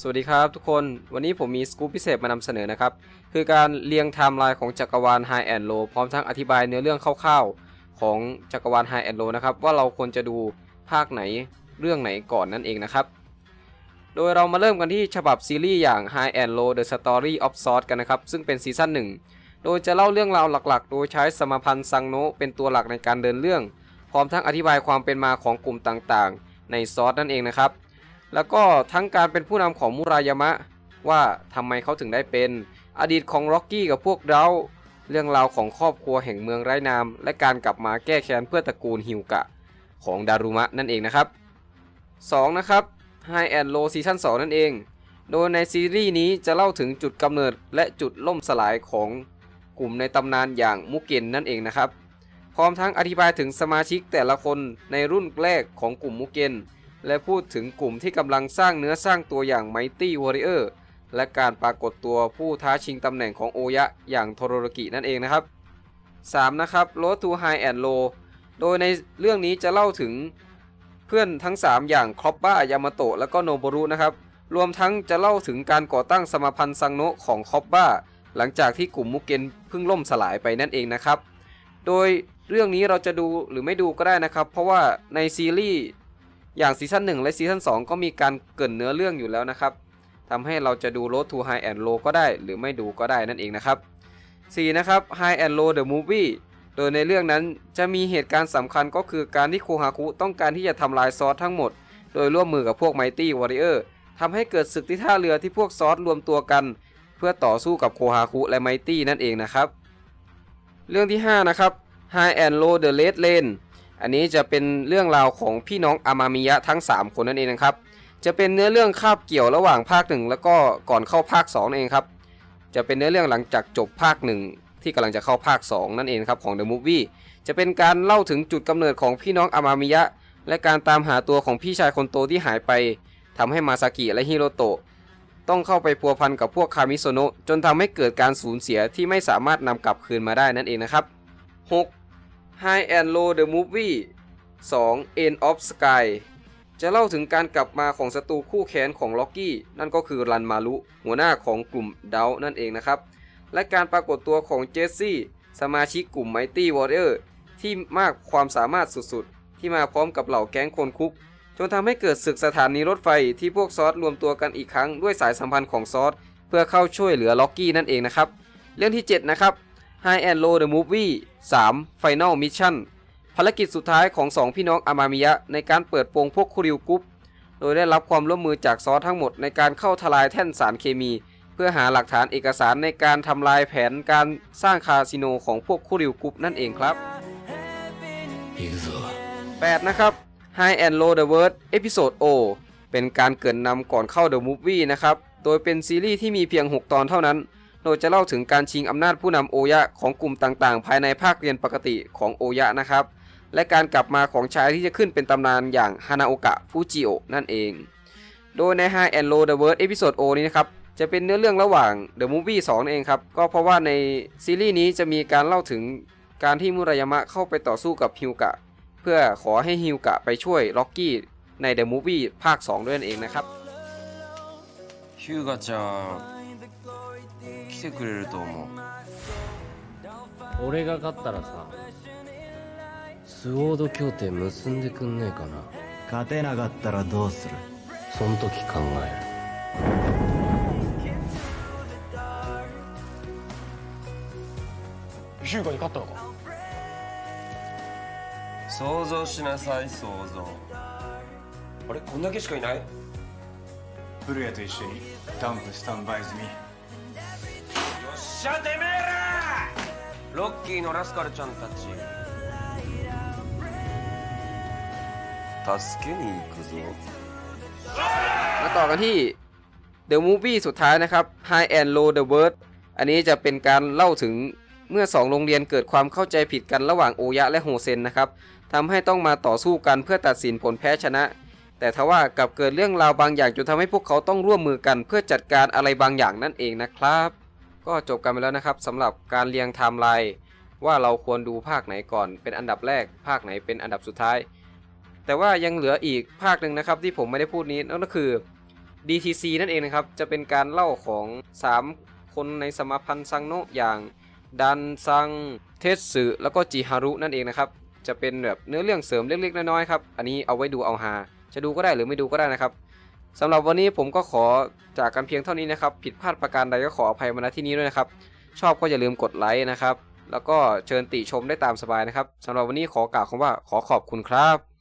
สวัสดีครับทุกคนวันนี้ผมมีสกู๊ปพิเศษมานำเสนอนะครับ คือการเรียงไทม์ไลน์ของจักรวาล High and Low พร้อมทั้งอธิบายเนื้อเรื่องคร่าวๆ ของจักรวาล High and Low นะครับ ว่าเราควรจะดูภาคไหนเรื่องไหนก่อนนั่นเองนะครับ โดยเรามาเริ่มกันที่ฉบับซีรีส์อย่าง High and Low The Story of Sword กันนะครับ ซึ่งเป็นซีซั่นหนึ่งโดยจะเล่าเรื่องราวหลักๆ โดยใช้สมพันธ์ซังโนเป็นตัวหลักในการเดินเรื่อง พร้อมทั้งอธิบายความเป็นมาของกลุ่มต่างๆ ในซอสนั่นเองนะครับ แล้วก็ทั้งการเป็นผู้นำของมุรายามะ ว่าทำไมเขาถึงได้เป็น อดีตของร็อกกี้กับพวกเราเรื่องราวของครอบครัวแห่งเมืองไร้นาม และการกลับมาแก้แค้นเพื่อตระกูลฮิวกะ ของดารุมะนั่นเองนะครับ 2 นะครับ High and Low ซีซั่น2นั่นเอง โดยในซีรีส์นี้จะเล่าถึงจุดกำเนิดและจุดล่มสลายของกลุ่มในตำนานอย่างมุกเกนนั่นเองนะครับ พร้อมทั้งอธิบายถึงสมาชิกแต่ละคนในรุ่นแรกของกลุ่มมุกเกน และพูดถึงกลุ่มที่กำลังสร้างเนื้อสร้างตัวอย่าง Mighty Warrior และการปรากฏตัวผู้ท้าชิงตำแหน่งของโอยะอย่างโทโรโรกินั่นเองนะครับ 3. นะครับ Road to High and Low โดยในเรื่องนี้จะเล่าถึงเพื่อนทั้ง 3 อย่างครอบบ้ายามาโตะและก็โนโบรุนะครับ รวมทั้งจะเล่าถึงการก่อตั้งสมาพันธ์ซังโนะของครอบบ้า หลังจากที่กลุ่มมุกเกนเพิ่งล่มสลายไปนั่นเองนะครับ โดยเรื่องนี้เราจะดูหรือไม่ดูก็ได้นะครับ เพราะว่าในซีรีส์ อย่างซีซั่น1และซีซั่น2ก็มีการเกินเนื้อเรื่องอยู่แล้วนะครับทำให้เราจะดู Road to High and Low ก็ได้ หรือไม่ดูก็ได้นั่นเองนะครับ 4. นะครับ High and Low the Movie โดยในเรื่องนั้นจะมีเหตุการณ์สำคัญก็คือการที่โคฮาคุต้องการที่จะทำลายซอสทั้งหมด โดยร่วมมือกับพวก Mighty Warrior ทำให้เกิดศึกที่ท่าเรือที่พวกซอสรวมตัวกัน เพื่อต่อสู้กับโคฮาคุและ Mighty นั่นเองนะครับ เรื่องที่ 5 นะครับ High and Low the Red Lane อันนี้จะเป็นเรื่องราวของพี่น้องอามามิยะทั้ง 3 คนนั่นเองนะครับ จะเป็นเนื้อเรื่องคาบเกี่ยวระหว่างภาค 1 แล้วก็ก่อนเข้าภาค2นั่นเองครับจะเป็นเนื้อเรื่องหลังจากจบภาค 1 ที่กำลังจะเข้าภาค 2 นั่นเองครับของ The Movie จะเป็นการเล่าถึงจุดกำเนิดของพี่น้องอามามิยะ และการตามหาตัวของพี่ชายคนโตที่หายไปทำให้มาซากิและฮิโรโตะต้องเข้าไปพัวพันกับพวกคามิโซโนะจนทำให้เกิดการสูญเสียที่ไม่สามารถนำกลับคืนมาได้นั่นเองนะครับ 6. High and Low the Movie 2. End of Sky จะเล่าถึงการกลับมาของศัตรูคู่แค้นของล็อกกี้ นั่นก็คือรันมารุหัวหน้าของกลุ่มเดานั่นเองนะครับ และการปรากฏตัวของเจสซี่สมาชิกกลุ่ม Mighty Warrior ที่มากความสามารถสุดๆ ที่มาพร้อมกับเหล่าแก๊งคนคุก จนทำให้เกิดศึกสถานีรถไฟที่พวกซอสรวมตัวกันอีกครั้งด้วยสายสัมพันธ์ของซอสเพื่อเข้าช่วยเหลือล็อกกี้นั่นเองนะครับ เรื่องที่ 7 นะครับ High and Low The Movie 3 Final Mission ภารกิจสุดท้ายของ 2 พี่น้องอามามิยะ ในการเปิดโปงพวกคุริวกุ๊ปโดยได้รับความร่วมมือจากซอสทั้งหมดในการเข้าทลายแท่นสารเคมี เพื่อหาหลักฐานเอกสารในการทำลายแผนการสร้างคาสิโนของพวกคุริวกุ๊ปนั่นเองครับ 8. นะครับ High and Low The World Episode O เป็นการเกินนำก่อนเข้า The Movie นะครับ โดยเป็นซีรีส์ที่มีเพียง 6 ตอนเท่านั้น โดยจะเล่าถึงการชิงอำนาจผู้นำโอยะของกลุ่มต่างๆ ภายในภาคเรียนปกติของโอยะนะครับ และการกลับมาของชายที่จะขึ้นเป็นตำนานอย่างฮานาโอกะฟูจิโอนั่นเอง โดยใน High and Low the World Episode อนี้นะครับ จะเป็นเนื้อเรื่องระหว่าง The Movie 2นั่นเองครับ ก็เพราะว่าในซีรีส์นี้จะมีการเล่าถึงการที่มุรายามะเข้าไปต่อสู้กับฮิวกะ เพื่อขอให้ฮิวกะไปช่วยล็อกกี้ใน The Movie ภาค 2 ด้วยนั่นเองนะครับฮิวกะจะ てくれると思う。俺が勝ったらさスウォード協定結んでくんねえかな。勝てなかったらどうする？そん時考えヒューガに勝ったのか？想像しなさい想像。あれ？こんだけしかいない？古谷と一緒にダンプスタンバイ済みよっしゃてめえらロッキーのラスカルちゃんたち助けに行くぞ มาต่อกันที่ The Movie สุดท้ายนะครับ High and Low the World อันนี้จะเป็นการเล่าถึงเมื่อ 2 โรงเรียนเกิดความเข้าใจผิดกันระหว่างโอยะและโฮเซนนะครับทำให้ต้องมาต่อสู้กันเพื่อตัดสินผลแพ้ชนะ แต่ทว่ากลับเกิดเรื่องราวบางอย่างจนทำให้พวกเขาต้องร่วมมือกันเพื่อจัดการอะไรบางอย่างนั่นเองนะครับ ก็จบกันไปแล้วนะครับสำหรับการเรียงไทม์ไลน์ว่าเราควรดูภาคไหนก่อน เป็นอันดับแรก ภาคไหนเป็นอันดับสุดท้าย แต่ว่ายังเหลืออีกภาคหนึ่งนะครับที่ผมไม่ได้พูดนี้นั่นก็คือ DTC นั่นเองนะครับ จะเป็นการเล่าของ 3 คนในสมาพันธ์ซังโนะอย่างดันซังเทสึแล้วก็จิฮารุนั่นเองนะครับ จะเป็นแบบเนื้อเรื่องเสริมเล็กๆน้อยๆครับ อันนี้เอาไว้ดูเอาฮาจะดูก็ได้หรือไม่ดูก็ได้นะครับ สำหรับวันนี้ผมก็ขอจากกันเพียงเท่านี้นะครับ ผิดพลาดประการใดก็ขออภัยมาณที่นี้ด้วยนะครับ ชอบก็อย่าลืมกดไลค์นะครับ แล้วก็เชิญติชมได้ตามสบายนะครับสำหรับวันนี้ขอกล่าวคำว่าขอขอบคุณครับ